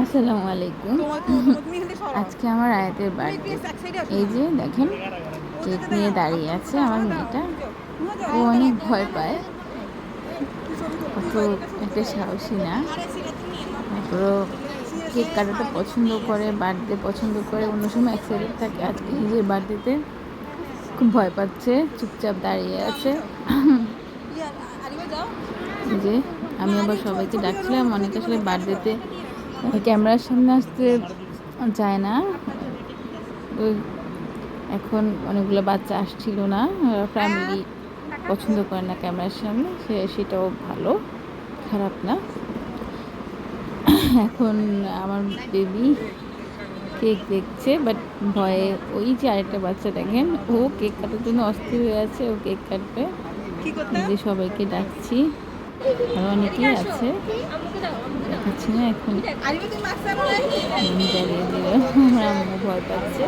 আসসালামু আলাইকুম। আজকে আমার আয়াতের বার্থডে। এই যে দেখেন, কেক নিয়ে দাঁড়িয়ে আছে আমার মেয়েটা। ও অনেক ভয় পায়। অত একটা সাহসী না। তারপরও কেক কাটাতে পছন্দ করে, বার্থডে পছন্দ করে। অন্য সময় এক্সাইটেড থাকে। আজকে নিজের বার্থডেতে খুব ভয় পাচ্ছে, চুপচাপ দাঁড়িয়ে আছে। যে আমি আবার সবাইকে ডাকছিলাম, অনেকে আসলে বার্থডেতে ক্যামেরার সামনে আসতে চায় না। এখন অনেকগুলো বাচ্চা আসছিল না ফ্যামিলি পছন্দ করে না ক্যামেরার সামনে সে সেটাও ভালো খারাপ না। এখন আমার বেবি কেক দেখছে বাট ভয়ে ওই যে আরেকটা বাচ্চা দেখেন ও কেক কাটার জন্য অস্থির হয়ে আছে ও কেক কাটবে। যে সবাইকে ডাকছি। আর অনেকেই আছে? দেখাচ্ছি না এখন। জ্বালিয়ে দিল আম্মু ভয় পাচ্ছে।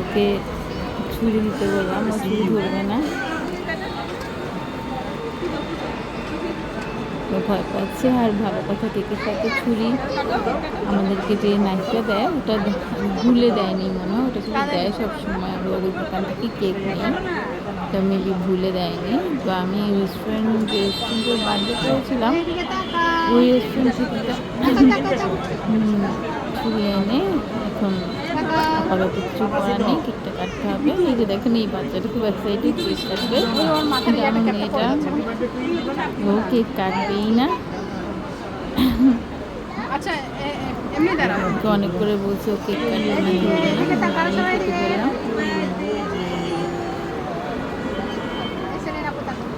ওকে ছুরি দিতে বললাম, ও ছুরি ধরবে না। ভয় পাচ্ছে আর ভালো কথা কেকের সাথে ছুরি। আমাদেরকে যে নাইফটা দেয়, ওটা ভুলে দেয়নি মনে হয়, ওটা শুধু দেয় সবসময়। আমরা ওই দোকান থেকে কেক নিই ওটা মেবি ভুলে দেয়নি। তো আমি রেস্টুরেন্ট যে রেস্টুরেন্টে বার্থডে করেছিলাম ওই রেস্টুরেন্ট থেকে এনে এখন আপাতত কিছু করার নেই কেকটা কাটতে হবে। এই যে দেখেন এই বাচ্চাটা খুব এক্সাইটেড কেক কাটবে। মেয়েটা ও কেক কাটবেই না। আচ্ছা অনেক করে বলছে ও কেক কাটবে না ধরবে না আমি ওকে বললাম এসে নিন আপু তাকান।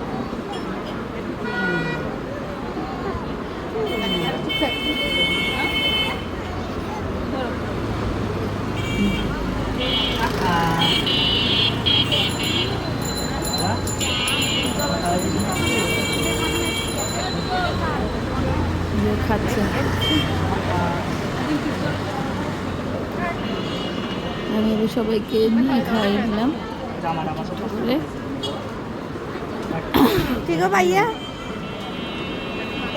যে খাচ্ছে। আমি এবার সবাইকে নিয়ে খাইয়ে দিলাম। করে ঠিক ভাইয়া।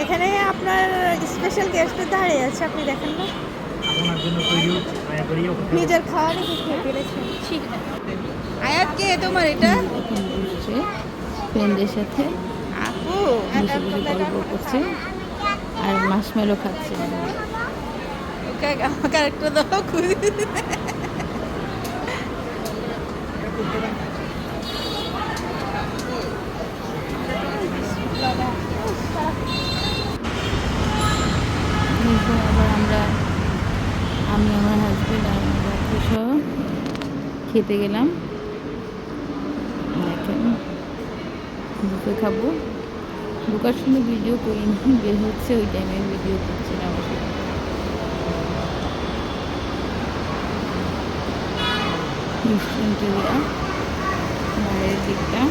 এখানে আপনার স্পেশাল গেস্ট দাঁড়িয়ে আছে আপনি দেখেন না? নিজের খাওয়া নাকি খেয়ে ফেলেছেন আয়াত কে তোমার এটা? ফ্রেন্ডের সাথে আপু গল্প করছে। আর মাসমেলো খাচ্ছে। আমাকে আরেকটা দাও খুঁজে আবার আমরা আমি আমার হাজব্যান্ড আর আমার সহ খেতে গেলাম। দেখেন বুকে খাব। ঢোকার সময় ভিডিও করিনি বের হচ্ছে ওই টাইমে ভিডিও করছিলাম রেস্টুরেন্ট এরিয়া বাইরের দিকটা।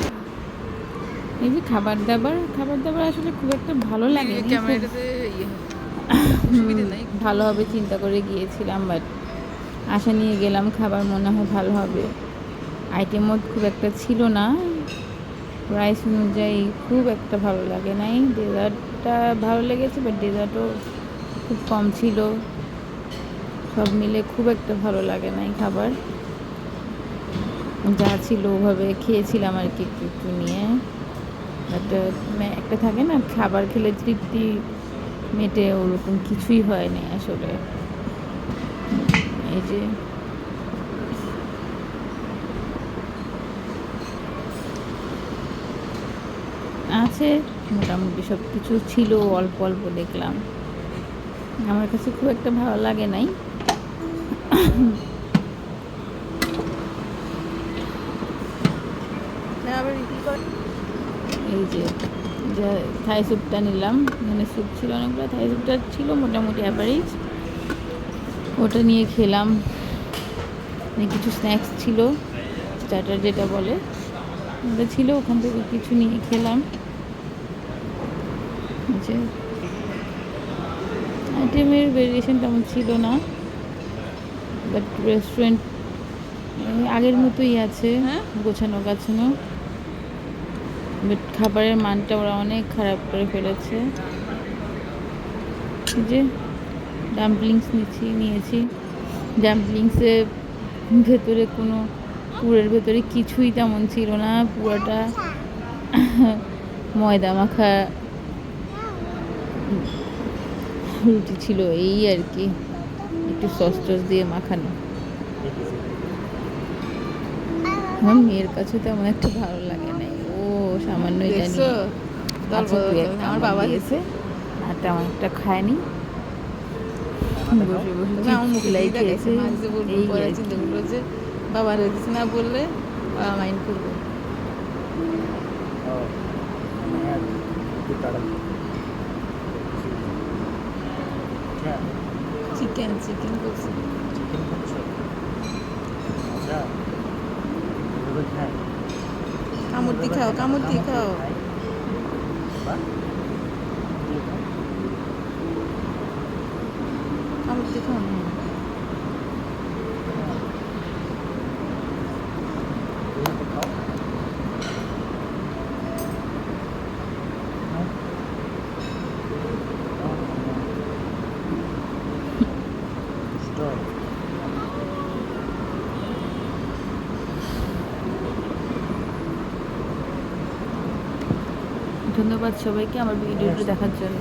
এই যে খাবার দাবার খাবার দাবার আসলে খুব একটা ভালো লাগে ইয়ে ভালো হবে চিন্তা করে গিয়েছিলাম বাট আশা নিয়ে গেলাম খাবার মনে হয় ভালো হবে। আইটেমও খুব একটা ছিল না। প্রাইস অনুযায়ী খুব একটা ভালো লাগে নাই। ডেজার্টটা ভালো লেগেছে বাট ডেজার্টও খুব কম ছিল। সব মিলে খুব একটা ভালো লাগে নাই খাবার। যা ছিল ওভাবে খেয়েছিলাম আর কি একটু একটু নিয়ে। বাট একটা থাকে না, খাবার খেলে তৃপ্তি মেটে ওরকম কিছুই হয়নি আসলে। এই যে আছে মোটামুটি সব কিছু ছিল অল্প অল্প দেখলাম। আমার কাছে খুব একটা ভালো লাগে নাই। এই যে যা থাই স্যুপটা নিলাম। মানে স্যুপ ছিল অনেকগুলো থাই স্যুপটা ছিল মোটামুটি অ্যাভারেজ ওটা নিয়ে খেলাম। মানে কিছু স্ন্যাক্স ছিল স্টার্টার যেটা বলে। ওটা ছিল ওখান থেকে কিছু নিয়ে খেলাম। যে আইটেমের ভেরিয়েশন তেমন ছিল না বাট রেস্টুরেন্ট আগের মতোই আছে হ্যাঁ? গোছানো গাছানো বাট খাবারের মানটা ওরা অনেক খারাপ করে ফেলেছে যে ডাম্পলিংস নিচ্ছি নিয়েছি ডাম্পলিংসে ভেতরে কোনো পুরের ভেতরে কিছুই তেমন ছিল না পুরোটা ময়দা মাখা রুটি ছিল এই আর কি। একটু সস টস দিয়ে মাখানো। আমার মেয়ের কাছে তেমন একটা ভালো লাগে না ও সামান্য দল আচ্ছা, আমার আমার বাবা দিয়েছে। আর তেমন একটা খায়নি। বসে বসে আমার মুখে খেয়েছে। মাঝে এই। চিন্তা করল যে বাবার কিছু না বললে বাবা মাইন্ড করবে। চিকেন চিকেন করছে Chicken করছ? আচ্ছা। কামড় দিয়ে খাও কামড়। দিয়ে খাও। কামড় দিয়ে খাও ধন্যবাদ সবাইকে আমার ভিডিওটি দেখার জন্য।